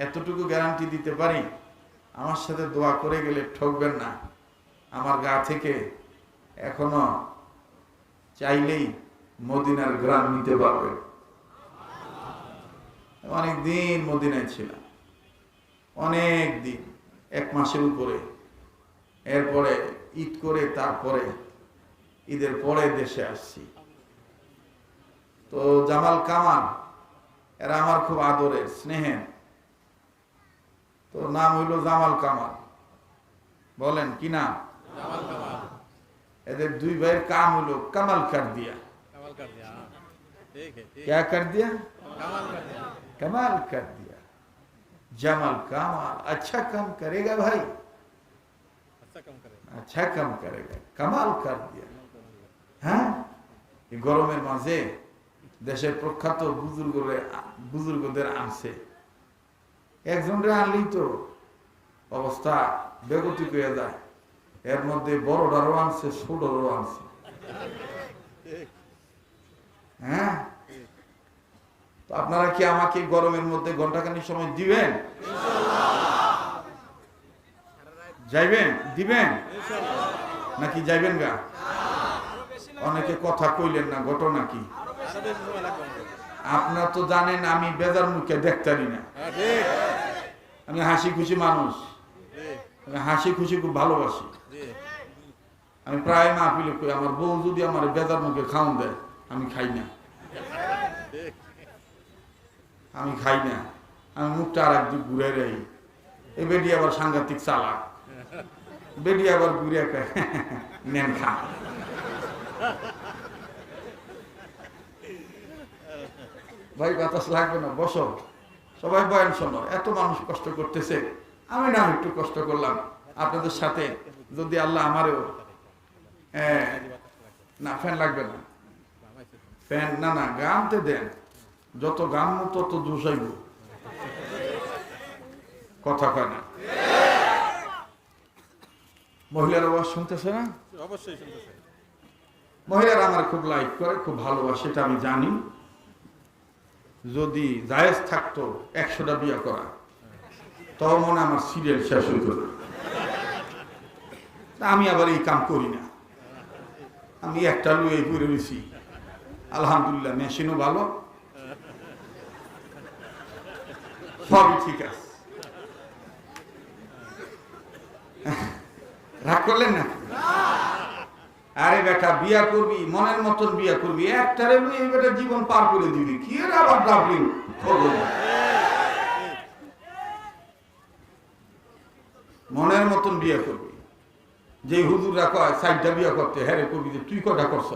এতটুকু গ্যারান্টি দিতে পারি? আমার সাথে দোয়া করে গেলে ঠকবেন না। আমার গা থেকে এখনও চাইলেই মদিনার গ্রাম নিতে পারবে। অনেক দিন মদিনায় ছিলাম। অনেক দিন, এক মাসের উপরে। এরপরে ঈদ করে তারপরে, ঈদের পরে দেশে আসছি। তো জামাল কামাল, এরা আমার খুব আদরের, স্নেহের। তো নাম হইল জামাল কামাল বলেন কি নাম এদের দুই ভাইয়ের কাম হইল কামাল কার দিয়া कमाल कर दिया हाँ। ठीक है ठीक क्या कर दिया कमाल कर दिया कमाल कर दिया जमाल कमाल अच्छा काम करेगा भाई अच्छा कम करेगा अच्छा काम करेगा कमाल कर दिया হ্যাঁ এই গরমের মাঝে দেশের প্রখ্যাত বুজুর্গরে বুজুর্গদের আনছে একজনরে আনলেই তো অবস্থা বেগতিক হয়ে যায়। এর মধ্যে বড়টারও আনছে ছোটরও আনছে। হ্যাঁ? আপনারা কি আমাকে গরমের মধ্যে ঘন্টাখানি সময় দিবেন? যাইবেন? দিবেন? নাকি যাইবেন গা? অনেকে কথা কইলেন না, ঘটনা কি? আপনারা তো জানেন আমি বেজার মুখে দেখতারি না। হ্যাঁ আমি হাসি খুশি মানুষ। আমি হাসি খুশি খুব ভালোবাসি। আমি প্রায় মাহফিলে কই আমার বউ যদি আমার বেজার মুখে খাওন দেয়, আমি খাই না। আমি খাই না। আমি মুখটা আর একদিক ঘুরে রাই এই বেডি আবার সাংঘাতিক চালাক। বেডি আবার ঘুরে নেন খা। ভাই বাতাস লাগবে না বসো। সবাই বয়ান শোনো এত মানুষ কষ্ট করতেছে। আমি না একটু কষ্ট করলাম। আপনাদের সাথে যদি আল্লাহ আমারও হ্যাঁ, না ফ্যান লাগবে না। ফ্যান না না গামতে দেন। যত গাম তত দোষাইব কথা কয় না। মহিলার আওয়াজ শুনতেছে না? অবশ্যই শুনতেছে। মহিলারা আমার খুব লাইক করে খুব ভালোবাসে এটা আমি জানি। যদি জায়েজ থাকতো, একশোটা বিয়ে করা। তখন মনে আমার সিরিয়াল শেষ হইত আমি আবার এই কাম করি না। আমি একটা লুয়ে ঘুরে রয়েছি। আলহামদুলিল্লাহ, মেশিনও ভালো। সবই ঠিক আছে। রাগ করলেন না আরে বেটা, বিয়া করবি, মনের মতন বিয়া করবি, একটারে এই বেটা জীবন পার করে দিবি, কি এর আবার ডাবলিং মনের মতন বিয়া করবি। যে হুজুররা কয়, সাইডটা বিয়া করতে। হ্যাঁ রে করবি যে তুই কটা করছ?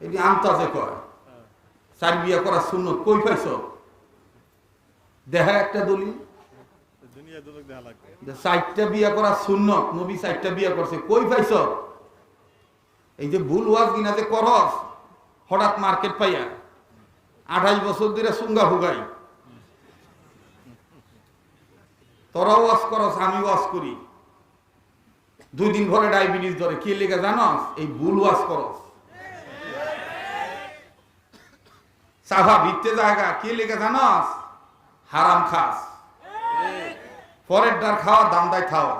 এটি আন্তাজে কয়, সাইড বিয়া করার শূন্য কই পাইছ? দেখা একটা দলিল দুনিয়া দুলোক দেখা লাগবে যে চারটা বিয়া বিয়া হঠাৎ মার্কেট আঠাইশ বছর ধরে করস আমি করি। দুই দিন ঘরে ডায়াবেটিস ধরে, কি লেগে জানস? এই ভুল ওয়াজ করস। সাফা ভিত্তে জায়গা, কি লেগে জানস? হারাম খাস। পরের ডার খাওয়া দান্দায় খাওয়া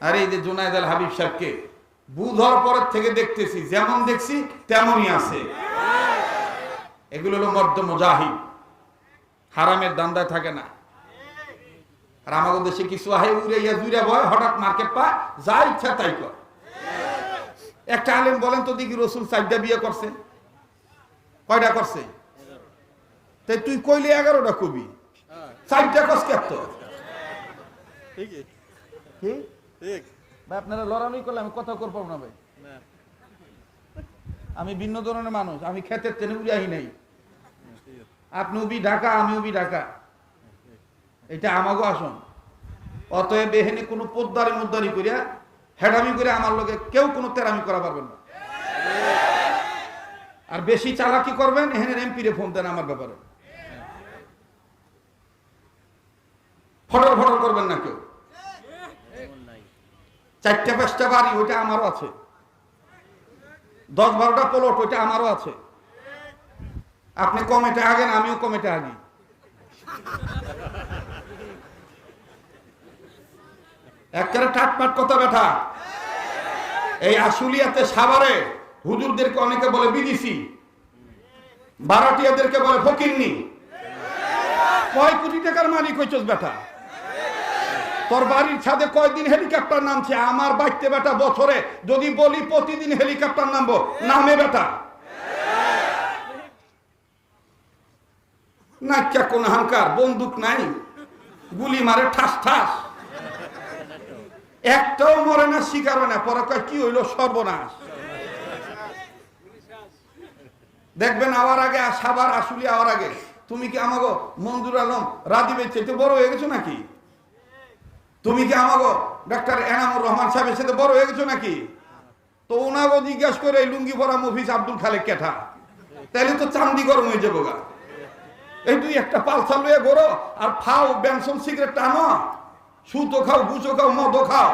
আরে এই যে জুনায়দ হাবিব সাহেবকে বুধর পরের থেকে দেখতেছি, যেমন দেখছি, তেমনই আছে। এগুলো হলো মর্দ মুজাহিদ। হারামের দান্দায় থাকে না। আর আমাদের দেশে কিছু আহে উড়ে ইয়া দুইরা ভয় হঠাৎ মার্কেট পা যা ইচ্ছা তাই কর। একটা আলেম বলেন তো, দেখি রসুল চারটা বিয়ে করছে। কয়টা করছে? তাই তুই কইলে এগারোটা কবি। চারটা কস কেত কি? ঠিক। ভাই আপনারা লড়ালড়ি করলে আমি কথা করব না ভাই। আমি ভিন্ন ধরনের মানুষ আমি খেতের তেনে উড়াই নাই। আপনি উবি ঢাকা আমি উবি ঢাকা। এটা আমাগো আসন। অতএব এখানে কোনো পোদ্দারি মুদ্দারি করিয়া হেডামি করে আমার লোকে কেউ কোনো তেরামি করা পারবেন না। আর বেশি চালাকি করবেন এখানে এমপি রে ফোন দেন আমার ব্যাপারে। ফটর ফটর করবেন না কেউ। চারটা পাঁচটা বাড়ি, ওইটা আমারও আছে। দশ বারোটা প্লট ওইটা আমারও আছে। আপনি কমেটে আগেন, আমিও কমেটে আগি। একেবারে টাটপাট কথা বেঠা এই আশুলিয়াতে সাভারে হুজুরদেরকে অনেকে বলে বিদিসি বারাটিয়াদেরকে বলে ফকিরনি। কয় কোটি টাকার মালিক হইছস বেটা? তোর বাড়ির ছাদে কয়দিন হেলিকপ্টার নামছে? আমার বাড়তে বেটা বছরে যদি বলি প্রতিদিন হেলিকপ্টার নামবো। নামে বেটা। নাচ্চা কোন হাঙ্কার বন্দুক নাই। গুলি মারে ঠাস ঠাস। একটাও মরে না শিকার না। পরে কি হইল? সর্বনাশ। দেখবেন আওয়ার আগে, সাবার আসুলি আওয়ার আগে। তুমি কি আমাগো মঞ্জুর আলম, রাজীবের চাইতে বড় হয়ে গেছো নাকি? তুমি কি আমাগো ডাক্তার এনামুর রহমান সাহেবের সাথে বড় হয়ে গেছো নাকি? তো ওনাগো জিজ্ঞাসা করে লুঙ্গি পরা মফিস আব্দুল খালেক কেঠা। তাহলে তো চান্দি গরম হয়ে যাব গা। এই তুই একটা পালসা লুয়ে গড়ো আর ফাও ব্যানসন সিগারেট টানো। সুতো খাও গুছো খাও মদও খাও।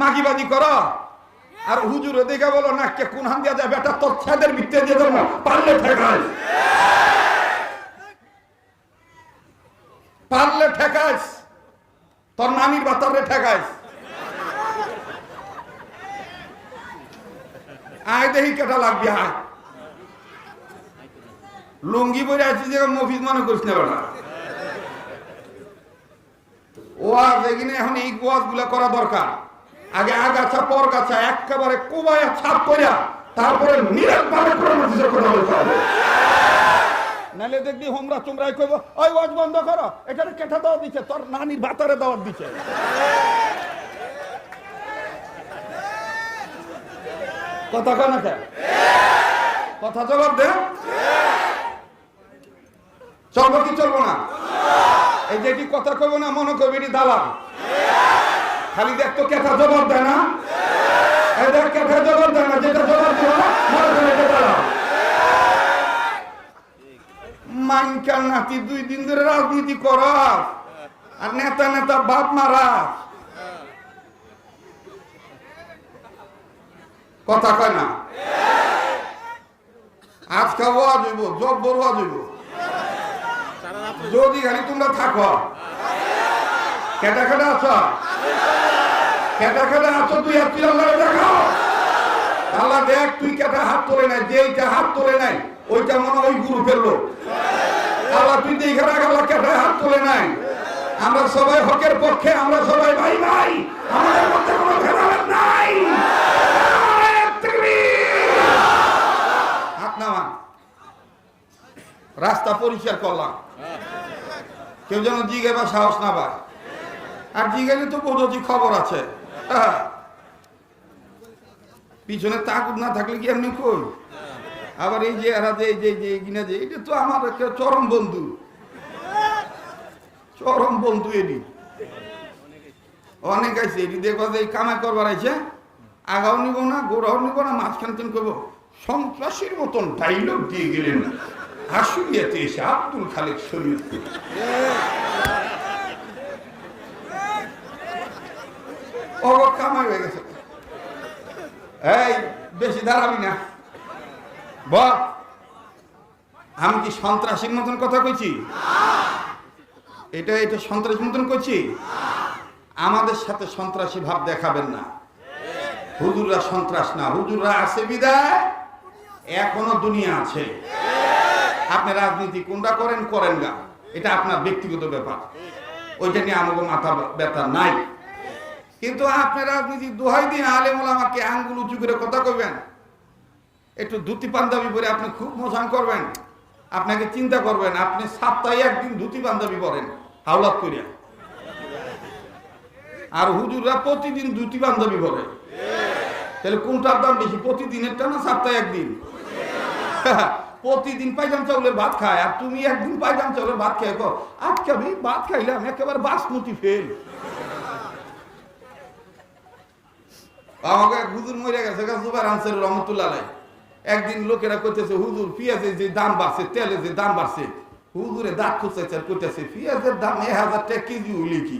মাগিবাজি করো। আর হুজুরে দেখে বলো না কে কোন হান দিয়া যায়, বেটা, তোর ছেদের ভিত্তে দিয়ে দেবো পারলে ঠেকাস। পারলে ঠেকাস। তোর নানির বাতারে ঠেকাস আয় দেখি কেটা লাগবে, আয়। লুঙ্গি পরে আছি যে মফিজ মনে করিস না বেটা। ওয়াজ এখানে এখন এই ওয়াজগুলা করা দরকার। আগে আগাছা পর গাছা একেবারে কোবায়া, ছাপ করিয়া তারপরে নিরাট ভাবে কর্মসূচির কথা বলতে হবে। নালে দেখবি হোমরা তোমরাই কইব, ওই ওয়াজ বন্ধ করো, এখানে কেঠা দাওয়া দিচ্ছে তোর নানির বাতারে দাওয়াত দিচ্ছে কথা কেন কথা জবাব দে। চলবো কি চলবো না? এই যে কি কথা কইব না, মনে করবি এটি দালাল। খালি দেখ তো কেথা জবাব দেয় না। এই দেখ কেথা জবাব দেয় না, যেটা জবাব দিব না, মনে এটা দালাল। মাইনকার নাতি দুই দিন ধরে রাজনীতি কর আর নেতা নেতা বাপ মারা কথা কয় না? আজকে ওয়াজ হইব জব্বর ওয়াজ হইব। যদি খালি তোমরা থাকো। কেটা কেটা আছো? কেটা কেটা আছো তুই আর তুই আল্লাহ দেখাও। আল্লাহ দেখ, তুই কেটা হাত তোলে নাই, যেইটা হাত তোলে নাই, ওইটা মনে হয় গুরু ফেলল আল্লাহ তুই হাত তোলে নাই। আমরা সবাই হকের পক্ষে, আমরা সবাই ভাই ভাই। আমাদের মধ্যে কোনো ভেদাভেদ নাই। হাত নামান। রাস্তা পরিষ্কার করলাম। কেউ যেন জিগে বা সাহস না পায়। আর জিগেলে তো বোঝি খবর আছে। পিছনে তাকুত না থাকলে কি এমনি কই? আবার এই যে এরা যে যে যে এগিনে যে, এটা তো আমার একটা চরম বন্ধু। চরম বন্ধু এটি। অনেক আছে, এটি দেখবা যে কামাই করবার আছে আগাও নিব না, গোড়াও নিব না, মাঝখান তুমি করব। সন্ত্রাসীর মতন ডাইলগ দিয়ে গেলেন আশুলিয়াতে এসে আব্দুল খালেক শরীর কামাই হয়ে গেছে। এই, বেশি দাঁড়াবি না। বল আমি কি সন্ত্রাসীর মতন কথা কইছি? এটা এটা সন্ত্রাসীর মতন কইছি? আমাদের সাথে সন্ত্রাসী ভাব দেখাবেন না। হুজুররা সন্ত্রাস না। হুজুররা আছে বিদায়, এখনও দুনিয়া আছে। আপনি রাজনীতি কোনটা করেন করেন না। এটা আপনার ব্যক্তিগত ব্যাপার। ওইটা নিয়ে আমাকে মাথা ব্যথা নাই। কিন্তু আপনি রাজনীতি দোহাই দিন আলেমুল আমাকে আঙ্গুল উঁচু করে কথা কইবেন। একটু ধুতি পাঞ্জাবি পরে আপনি খুব মোশান করবেন। আপনাকে চিন্তা করবেন, আপনি সপ্তাহে একদিন ধুতি পাঞ্জাবি পরেন, হাওলাত করিয়া। আর হুজুররা প্রতিদিন ধুতি পাঞ্জাবি পরে। তাহলে কোনটার দাম বেশি, প্রতিদিনেরটা না সপ্তাহে একদিন? প্রতিদিন পাইজাম চাউলের ভাত খায়, আর তুমি একদিন পাইজাম চাউলের ভাত খেয়ে কো আজকে আমি ভাত খাইলাম, একেবারে বাসমতি ফেল। আমাকে এক হুজুর মরে গেছে গা জুবাইর আনসার রহমতুল্লাহ। একদিন লোকেরা করতেছে হুজুর, পেঁয়াজের যে দাম বাড়ছে, তেলের যে দাম বাড়ছে, হুজুরে দাঁত খুঁজতেছে আর কইতেছে, পেঁয়াজের দাম এক হাজার টাকা কেজি হইলে কি?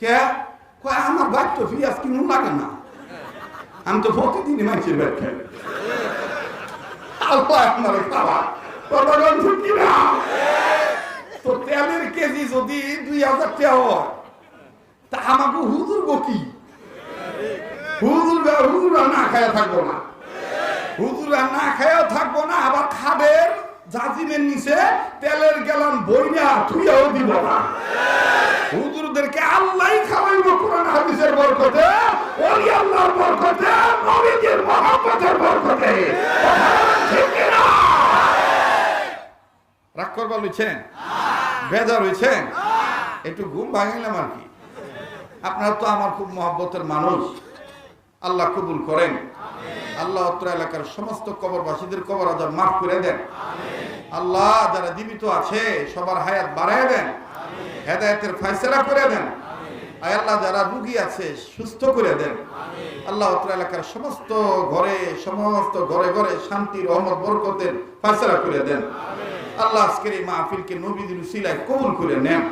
কে? কয়, আমার ভাই তো পেঁয়াজ কিনুন লাগে না। আমি তো প্রতিদিনই মানুষের তো তেলের কেজি যদি দুই হাজার টাকা হয়, তা আমাকে হুজুর গো কি? হুজুর হুজুরা না খায়া থাকব না। না খায়াও থাকব না, আবার খাবের জাজিমের নিচে তেলের গেলান বইনা থুইয়াও দিব না। হুজুরদেরকে আল্লাহ খাওয়াইব কোরআন হাদিসের বরকতে, ওলি আল্লাহর বরকতে, নবীজির মহব্বতের বরকতে? রাগ করবা লইছেন? বেজার একটু ঘুম ভাঙিলাম আর কি। আপনারা তো আমার খুব মহব্বতের মানুষ। আল্লাহ কবুল করেন। আল্লাহ এলাকার সমস্ত কবরবাসীদের কবর আজাব মাফ করে দেন। আল্লাহ যারা জীবিত আছে, সবার হায়াত বাড়ায় দেন। হেদায়তের ফয়সলা করে দেন। আল্লাহ, যারা রুগী আছে, সুস্থ করে দেন। আল্লাহ এলাকার সমস্ত ঘরে সমস্ত ঘরে ঘরে শান্তি, রহমত বরকতের ফয়সলা করে দেন। আল্লাহ আজকের এই মাহফিলকে নবীদের উসিলায় কবুল করে নেন।